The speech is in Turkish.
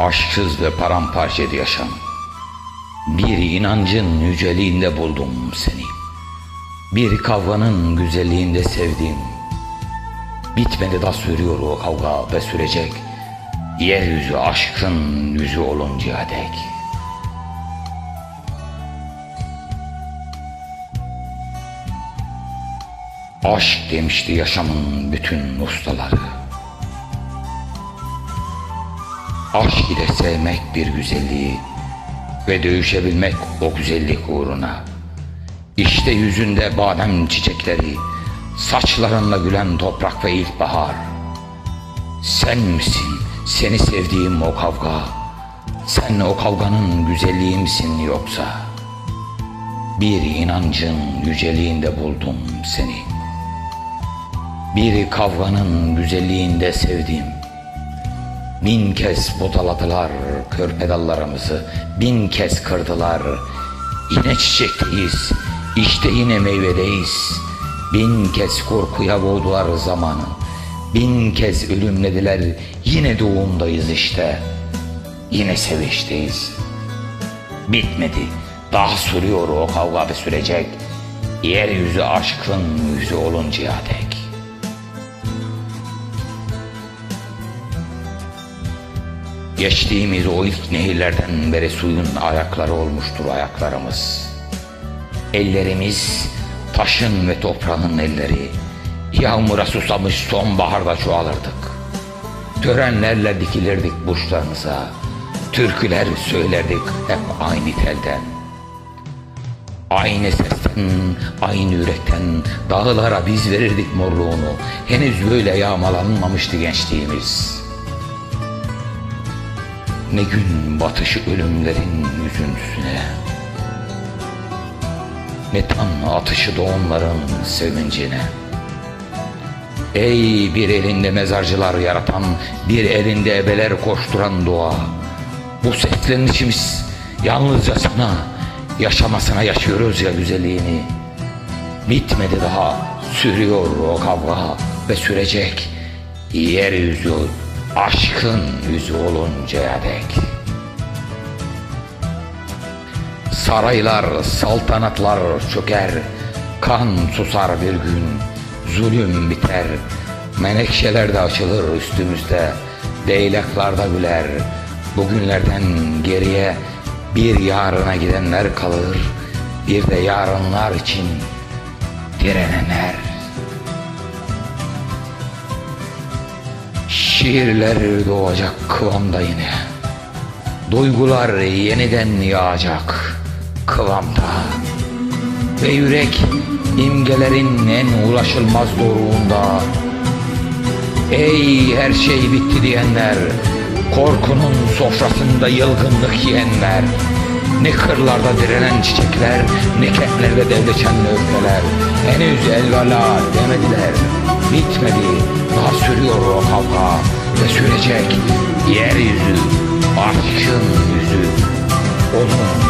Aşksız ve paramparçaydı yaşam. Bir inancın yüceliğinde buldum seni. Bir kavganın güzelliğinde sevdim. Bitmedi da sürüyor o kavga ve sürecek. Yeryüzü aşkın yüzü oluncaya dek. Aşk demişti yaşamın bütün ustaları. Aşk ile sevmek bir güzelliği ve dövüşebilmek o güzellik uğruna. İşte yüzünde badem çiçekleri, saçlarınla gülen toprak ve ilkbahar. Sen misin seni sevdiğim o kavga? Sen o kavganın güzelliği misin yoksa? Bir inancın yüceliğinde buldum seni. Bir kavganın güzelliğinde sevdim. Bin kez budaladılar körpe dallarımızı, bin kez kırdılar. Yine çiçekteyiz, işte yine meyvedeyiz. Bin kez korkuya boğdular zamanı, bin kez ölümlediler, yine doğumdayız işte. Yine sevişteyiz. Bitmedi, daha sürüyor o kavga ve sürecek. Yeryüzü aşkın yüzü oluncaya dek. Geçtiğimiz o ilk nehirlerden beri suyun ayakları olmuştur ayaklarımız. Ellerimiz taşın ve toprağın elleri. Yağmura susamış sonbaharda çoğalırdık. Törenlerle dikilirdik burçlarımıza. Türküler söylerdik hep aynı telden. Aynı sesten, aynı yürekten dağlara biz verirdik morluğunu. Henüz böyle yağmalanmamıştı gençliğimiz.'' Ne gün batışı ölümlerin üzüntüsüne Ne tan atışı doğumların sevincine. Ey bir elinde mezarcılar yaratan Bir elinde ebeler koşturan doğa. Bu seslenişimiz yalnızca sana Yaşamasına yaşıyoruz ya güzelliğini. Bitmedi daha sürüyor o kavga Ve sürecek yeryüzü aşkın yüzü oluncaya dek. Saraylar, saltanatlar çöker, kan susar bir gün, zulüm biter. Menekşeler de açılır üstümüzde, leylaklar da güler. Bugünlerden geriye bir yarına gidenler kalır, bir de yarınlar için direnenler. Şiirler doğacak kıvamda yine. Duygular yeniden yağacak kıvamda. Ve yürek imgelerin en ulaşılmaz doruğunda. Ey her şey bitti diyenler, korkunun sofrasında yılgınlık yiyenler. Ne kırlarda direnen çiçekler, ne kentlerde devleşen öfkeler. Henüz elvela demediler, sürüyor o kavga ve sürecek yeryüzü, aşkın yüzü, onun